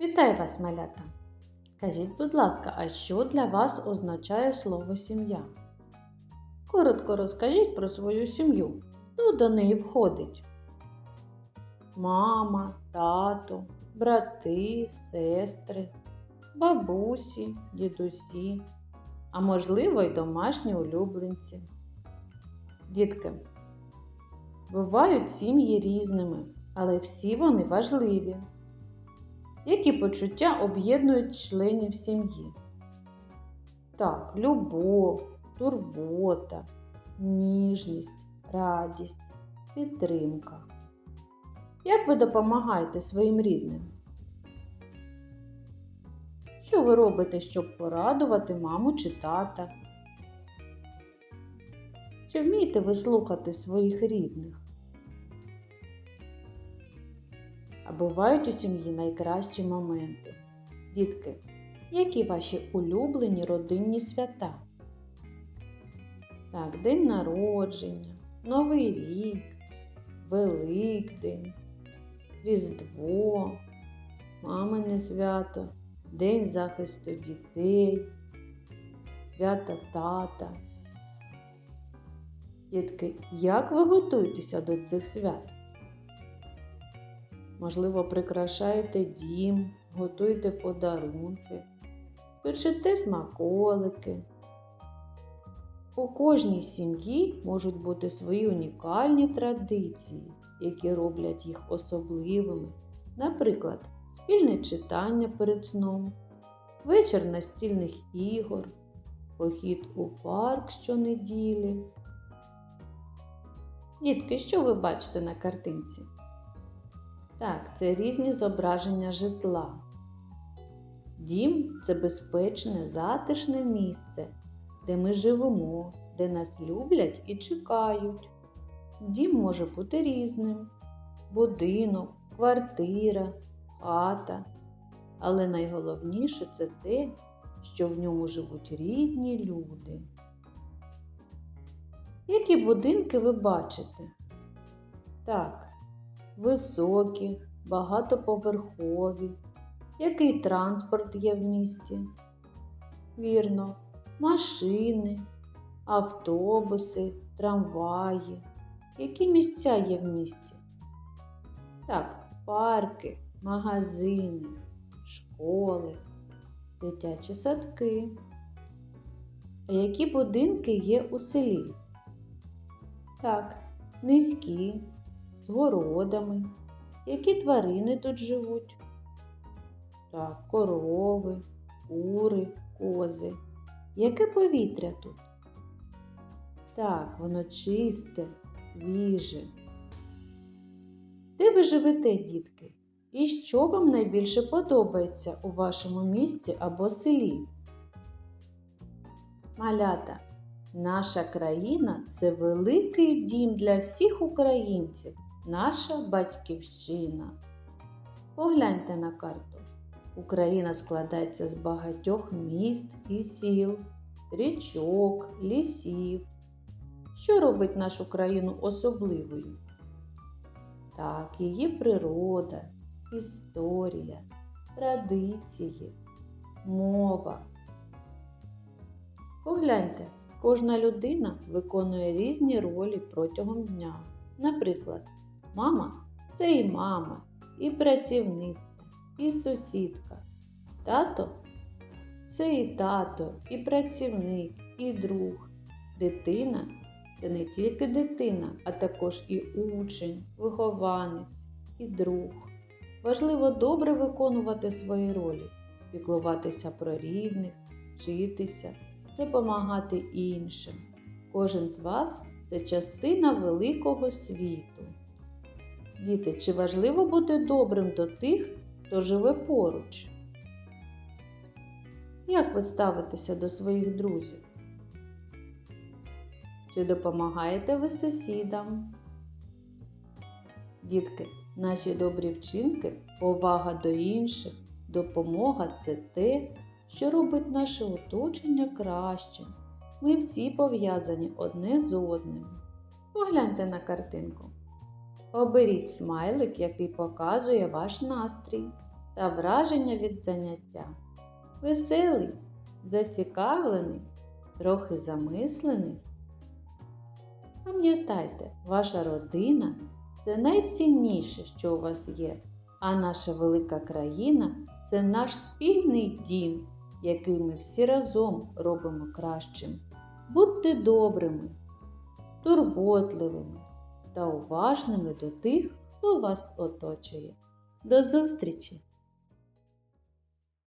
Вітаю вас, малята! Скажіть, будь ласка, а що для вас означає слово сім'я? Коротко розкажіть про свою сім'ю. Хто до неї входить? Мама, тато, брати, сестри, бабусі, дідусі, а можливо й домашні улюбленці. Дітки, бувають сім'ї різними, але всі вони важливі. Які почуття об'єднують членів сім'ї? Так, любов, турбота, ніжність, радість, підтримка. Як ви допомагаєте своїм рідним? Що ви робите, щоб порадувати маму чи тата? Чи вмієте ви слухати своїх рідних? А бувають у сім'ї найкращі моменти. Дітки, які ваші улюблені родинні свята? Так, День народження, Новий рік, Великдень, Різдво, Мамине свято, День захисту дітей, свята тата. Дітки, як ви готуєтеся до цих свят? Можливо, прикрашаєте дім, готуєте подарунки, печете смаколики. У кожній сім'ї можуть бути свої унікальні традиції, які роблять їх особливими. Наприклад, спільне читання перед сном, вечір настільних ігор, похід у парк щонеділі. Дітки, що ви бачите на картинці? Так, це різні зображення житла. Дім це безпечне, затишне місце, де ми живемо, де нас люблять і чекають. Дім може бути різним: будинок, квартира, хата. Але найголовніше це те, що в ньому живуть рідні люди. Які будинки ви бачите? Так, високі, багатоповерхові. Який транспорт є в місті? Вірно, машини, автобуси, трамваї. Які місця є в місті? Так, парки, магазини, школи, дитячі садки. А які будинки є у селі? Так, низькі, з городами. Які тварини тут живуть? Так, корови, кури, кози. Яке повітря тут? Так, воно чисте, свіже. Де ви живете, дітки? І що вам найбільше подобається у вашому місті або селі? Малята, наша країна це великий дім для всіх українців, наша батьківщина. Погляньте на карту. Україна складається з багатьох міст і сіл, річок, лісів. Що робить нашу країну особливою? Так, її природа, історія, традиції, мова. Погляньте, кожна людина виконує різні ролі протягом дня. Наприклад, мама це і мама, і працівниця, і сусідка. Тато це і тато, і працівник, і друг. Дитина це не тільки дитина, а також і учень, вихованець, і друг. Важливо добре виконувати свої ролі, піклуватися про рідних, вчитися, допомагати іншим. Кожен з вас це частина великого світу. Діти, чи важливо бути добрим до тих, хто живе поруч? Як ви ставитеся до своїх друзів? Чи допомагаєте ви сусідам? Дітки, наші добрі вчинки, повага до інших, допомога це те, що робить наше оточення кращим. Ми всі пов'язані одне з одним. Погляньте на картинку. Оберіть смайлик, який показує ваш настрій. та враження від заняття. Веселий, зацікавлений, трохи замислений. Пам'ятайте, ваша родина це найцінніше, що у вас є, а наша велика країна це наш спільний дім, який ми всі разом робимо кращим. Будьте добрими, турботливими та уважними до тих, хто вас оточує. До зустрічі!